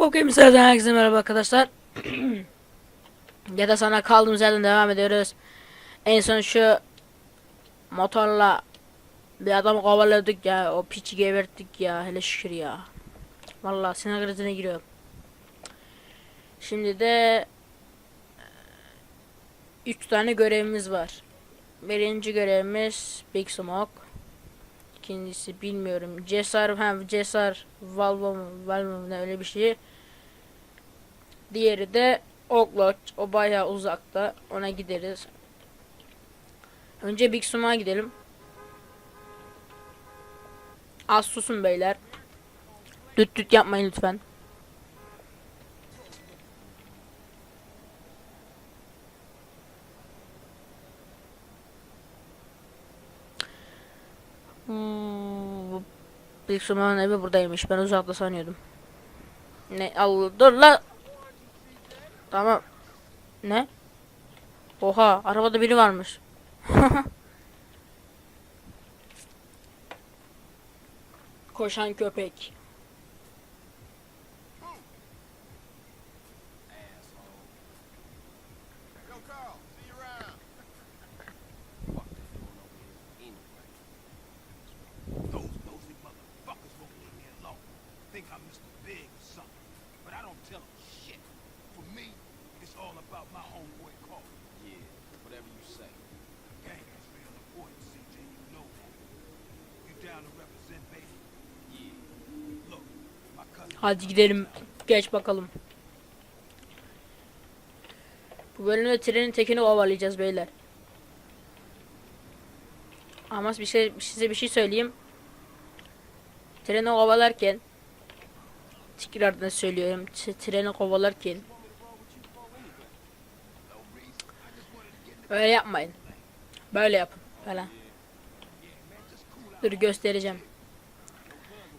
Bakayım sıradan herkese merhaba arkadaşlar. ya da sana kaldığımız yerden devam ediyoruz. En son şu motorla bir adam kovaladık ya. O piçi geberttik ya. Hele şükür ya. Vallahi sinir krizine giriyorum. Şimdi de 3 tane görevimiz var. Birinci görevimiz Big Smoke. İkincisi bilmiyorum. Cesar hem Cesar Valvo mu Valvo mu öyle bir şey. Diğeri de Oklot. O bayağı uzakta. Ona gideriz. Önce Big Smoke'a gidelim. Az susun beyler. Düt düt yapmayın lütfen. Hmm, Big Smoke'un evi buradaymış. Ben uzakta sanıyordum. Ne? Allah dur la. Tamam. Ne? Oha, arabada biri varmış. Koşan köpek. Hadi gidelim. Geç bakalım. Bu bölümde trenin tekini kovalayacağız beyler. Ama bir şey size bir şey söyleyeyim. Treni kovalarken tekrardan söylüyorum. Treni kovalarken Öyle yapmayın. Böyle yapın falan. Dur göstereceğim.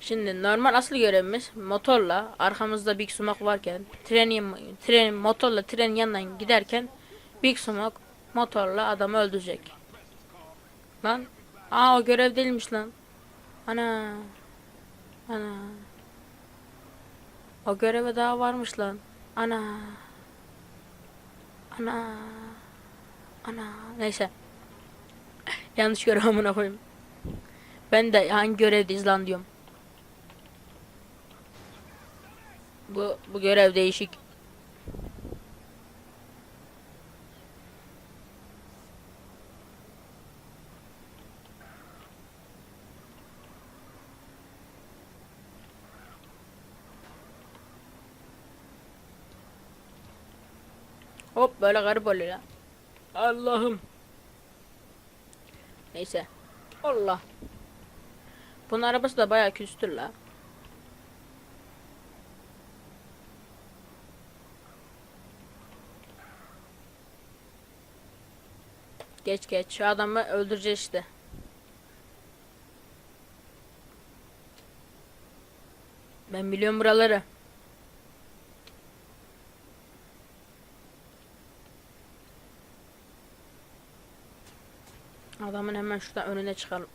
Şimdi normal asıl görevimiz motorla arkamızda Big Smoke varken trenin tren motorla trenin yanından giderken Big Smoke motorla adamı öldürecek. Lan aa o görev değilmiş lan. Ana. Ana. O göreve daha varmış lan. Ana. Ana. Ana. Neyse. Yanlış görev amına koyayım. Ben de hangi görevdeyiz lan diyorum. Bu bu görev değişik. Hop böyle garip oluyor ya. Allah'ım. Neyse. Allah. Bunun arabası da bayağı küstür la. Geç geç. Şu adamı öldüreceğiz işte. Ben biliyorum buraları. Adamın hemen şuradan önüne çıkalım.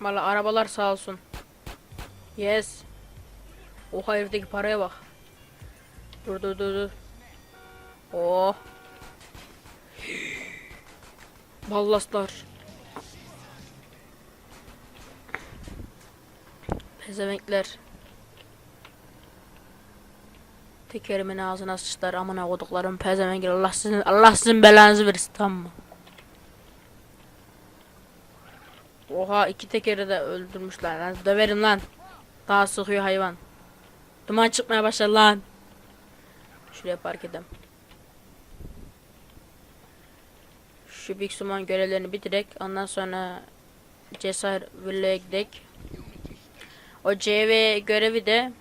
Valla arabalar sağ olsun. Yes. Oha herifteki paraya bak. Dur dur dur dur. Oh. Ballaslar. Pezevenkler. Tekerimin ağzına sıçtılar amına koduklarım pezevenkler Allah sizin Allah sizin belanızı versin tamam mı? Oha iki tekeri de öldürmüşler lan döverim lan. Daha sıkıyor hayvan. Duman çıkmaya başladı lan. Şuraya park edeyim. Şu Big Suman görevlerini bitirek ondan sonra Cesar Villa'ya gidek. O CV görevi de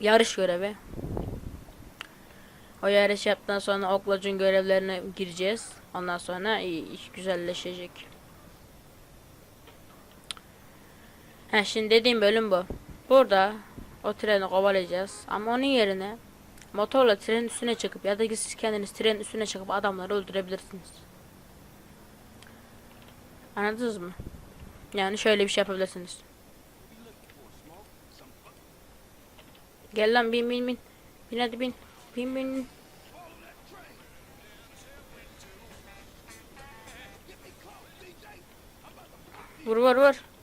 yarış görevi. O yarış yaptıktan sonra Oklacın görevlerine gireceğiz. Ondan sonra iş güzelleşecek. He şimdi dediğim bölüm bu. Burada o treni kovalayacağız. Ama onun yerine motorla trenin üstüne çıkıp ya da siz kendiniz trenin üstüne çıkıp adamları öldürebilirsiniz. Anladınız mı? Yani şöyle bir şey yapabilirsiniz. Gel lan bin bin bin. Bin hadi bin. Bin bin. Vur vur vur.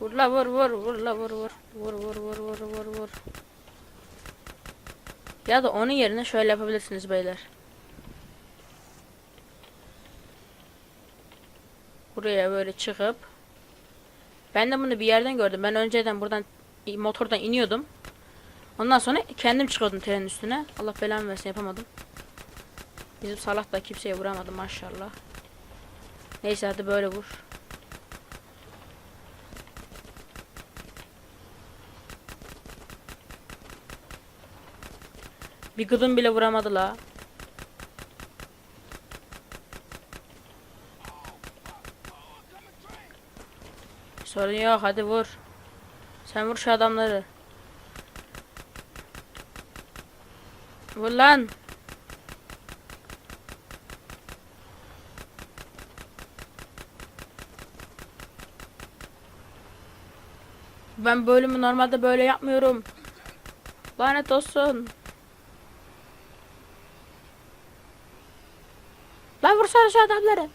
Vur la vur vur vur la vur vur. Vur vur vur vur vur vur. Ya da onun yerine şöyle yapabilirsiniz beyler. Buraya böyle çıkıp ben de bunu bir yerden gördüm. Ben önceden buradan motordan iniyordum. Ondan sonra kendim çıkıyordum trenin üstüne. Allah belamı versin yapamadım. Bizim Salah da kimseye vuramadı maşallah. Neyse hadi böyle vur. Bir gıdım bile vuramadı la. Sorun yok hadi vur. Sen vur şu adamları. Vur lan. Ben bölümü normalde böyle yapmıyorum. Lanet olsun. Lan vursana şu adamları.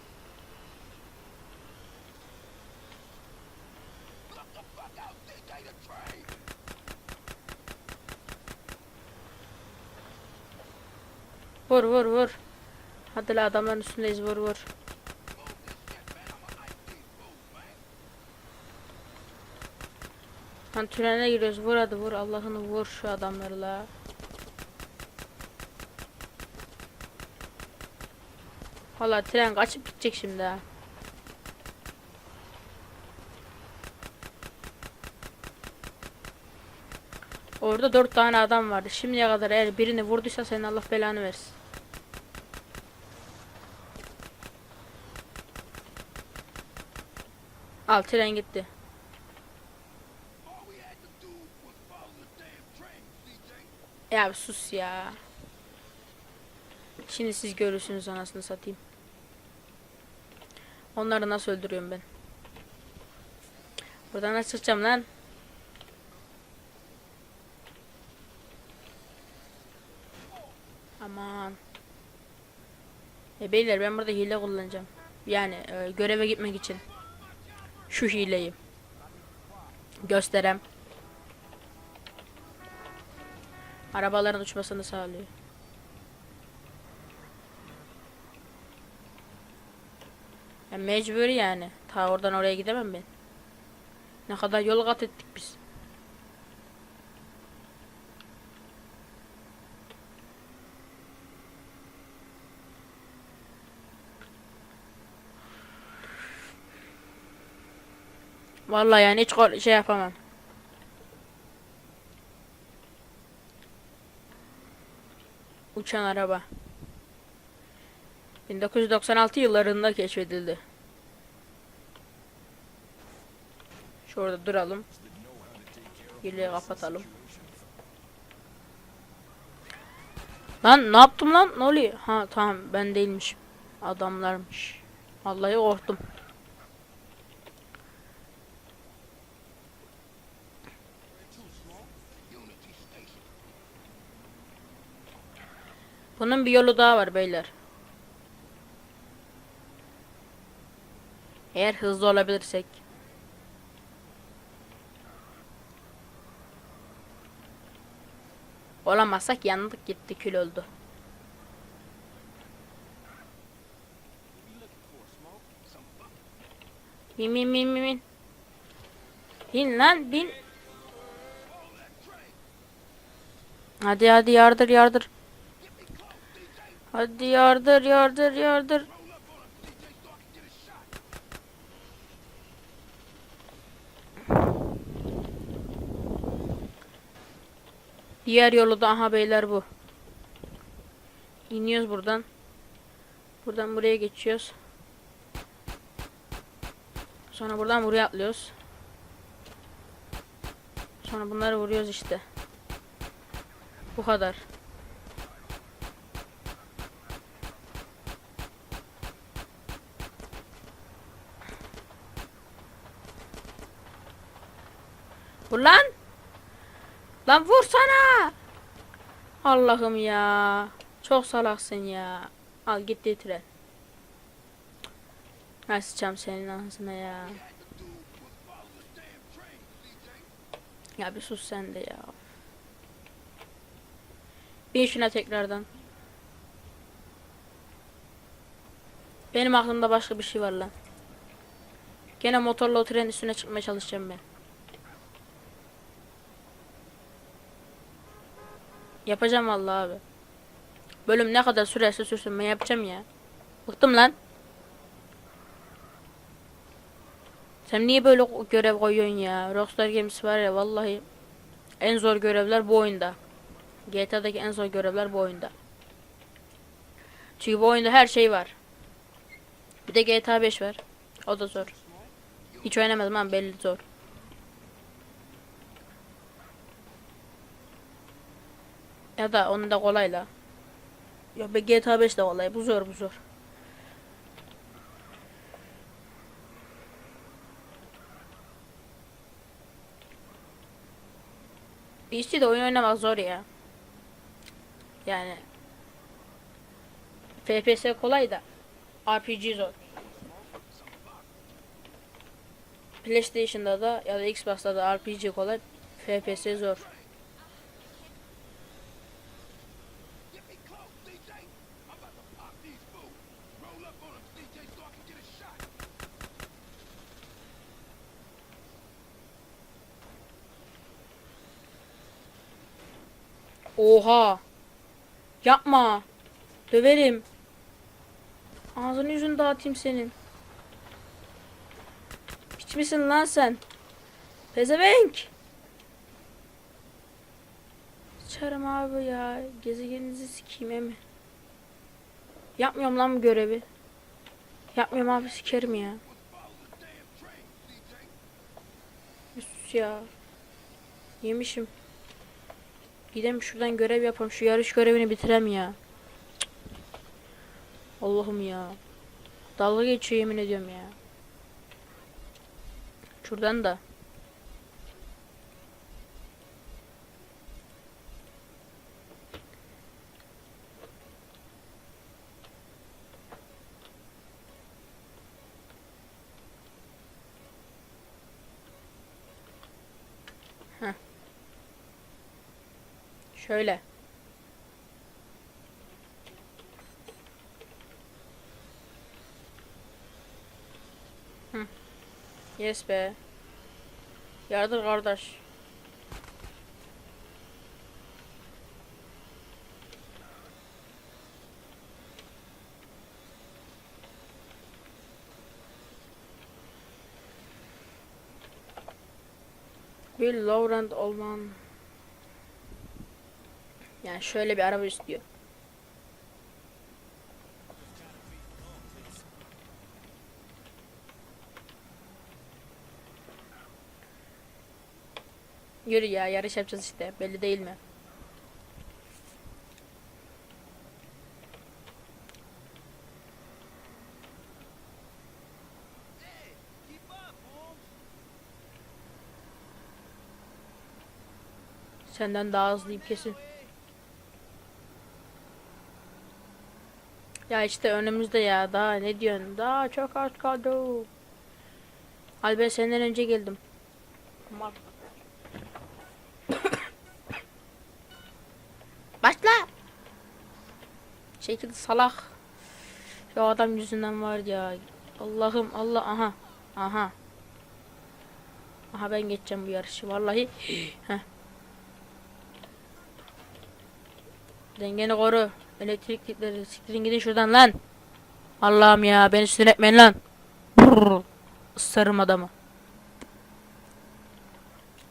Vur vur vur. Hadi la adamların üstündeyiz vur vur. Lan trene giriyoruz vur hadi vur Allah'ını vur şu adamları la. Valla tren kaçıp gidecek şimdi ha. Orada dört tane adam vardı. Şimdiye kadar eğer birini vurduysa senin Allah belanı versin. Al tren gitti. Ya sus ya. Şimdi siz görürsünüz anasını satayım. Onları nasıl öldürüyorum ben? Buradan nasıl çıkacağım lan? Aman. E beyler ben burada hile kullanacağım. Yani e, göreve gitmek için. Şu hileyi. Gösterem. Arabaların uçmasını sağlıyor. Ya mecburi yani. Ta oradan oraya gidemem ben. Ne kadar yol kat ettik biz. Vallahi yani hiç şey yapamam. Uçan araba. 1996 yıllarında keşfedildi. Şurada duralım. Geriye kapatalım. Lan ne yaptım lan? Ne oluyor? Ha tamam ben değilmiş. Adamlarmış. Vallahi korktum. Bunun bir yolu daha var beyler. Eğer hızlı olabilirsek. Olamazsak yandık gitti kül oldu. Bin bin bin bin bin. Bin lan bin. Hadi hadi yardır yardır. Hadi yardır yardır yardır. Diğer yolu da aha beyler bu. İniyoruz buradan. Buradan buraya geçiyoruz. Sonra buradan buraya atlıyoruz. Sonra bunları vuruyoruz işte. Bu kadar. Vur lan. Lan vursana. Allah'ım ya. Çok salaksın ya. Al gitti tren. Ha sıçam senin ağzına ya. Ya bir sus sen de ya. Bin şuna tekrardan. Benim aklımda başka bir şey var lan. Gene motorla o trenin üstüne çıkmaya çalışacağım ben. Yapacağım vallahi abi. Bölüm ne kadar sürerse sürsün ben yapacağım ya. Bıktım lan. Sen niye böyle görev koyuyorsun ya? Rockstar Games var ya vallahi en zor görevler bu oyunda. GTA'daki en zor görevler bu oyunda. Çünkü bu oyunda her şey var. Bir de GTA 5 var. O da zor. Hiç oynamadım ama belli zor. Ya da onu da kolayla. Ya be GTA 5 de kolay. Bu zor bu zor. PC'de oyun oynamak zor ya. Yani FPS kolay da RPG zor. PlayStation'da da ya da Xbox'ta da RPG kolay, FPS zor. Oha. Yapma. Döverim. Ağzını yüzünü dağıtayım senin. Piç misin lan sen? Pezevenk. Sıçarım abi ya. Gezegeninizi sikeyim emi. Yapmıyorum lan bu görevi. Yapmıyorum abi sikerim ya. Sus ya. Yemişim. Gidelim şuradan görev yapalım. Şu yarış görevini bitirem ya. Allah'ım ya. Dalga geçiyor yemin ediyorum ya. Şuradan da. Şöyle. Hı. Yes be. Yardır kardeş. Bir Laurent olman. Yani şöyle bir araba istiyor. Yürü ya yarış yapacağız işte belli değil mi? Senden daha hızlıyım kesin. Ya işte önümüzde ya daha ne diyorsun? Daha çok az kaldı. Al ben senden önce geldim. Mal. Başla. Şekil salak. Şu adam yüzünden var ya. Allah'ım Allah aha. Aha. Aha ben geçeceğim bu yarışı vallahi. Heh. Dengeni koru. Elektrikleri siktirin gidin şuradan lan. Allah'ım ya beni sinir etmeyin lan. Brrr. Isırırım adamı.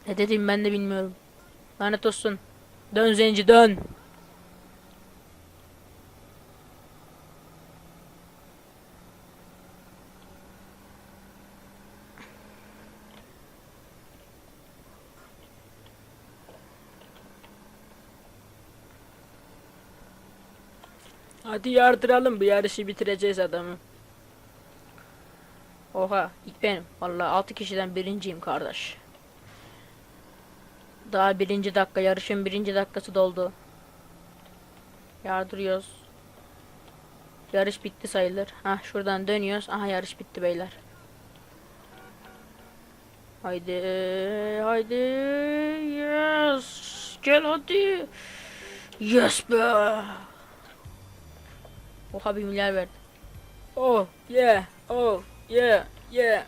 Ne dediğimi ben de bilmiyorum. Lanet olsun. Dön zenci dön. Hadi yardıralım bu yarışı bitireceğiz adamı. Oha ilk benim. Vallahi 6 kişiden birinciyim kardeş. Daha birinci dakika yarışın birinci dakikası doldu. Yardırıyoruz. Yarış bitti sayılır. Ha şuradan dönüyoruz. Aha yarış bitti beyler. Haydi haydi yes gel hadi yes be Oha bir milyar verdi Oh yeah oh yeah yeah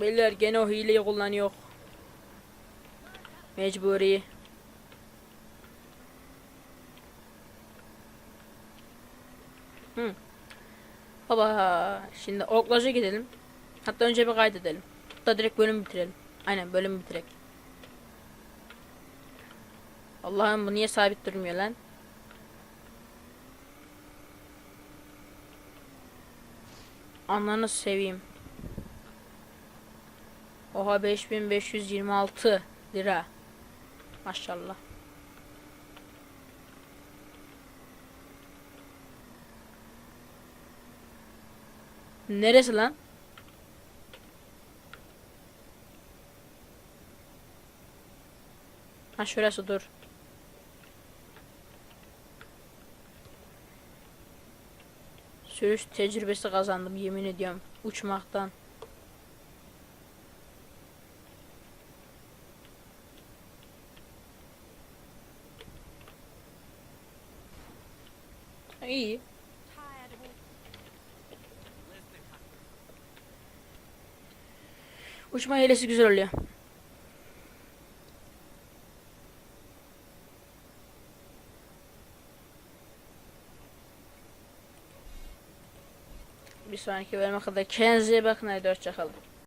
Beyler gene o hileyi kullanıyor Mecburi Hı. Baba şimdi oklaja gidelim Hatta önce bir kaydedelim. Hatta direkt bölüm bitirelim. Aynen bölüm bitirek. Allah'ım bu niye sabit durmuyor lan? Ananı seveyim. Oha 5526 lira. Maşallah. Neresi lan? Ha şurası dur. Sürüş tecrübesi kazandım yemin ediyorum uçmaktan. İyi. Uçma hilesi güzel oluyor. Sonraki bölüme kadar kendinize iyi bakın. Hadi hoşçakalın.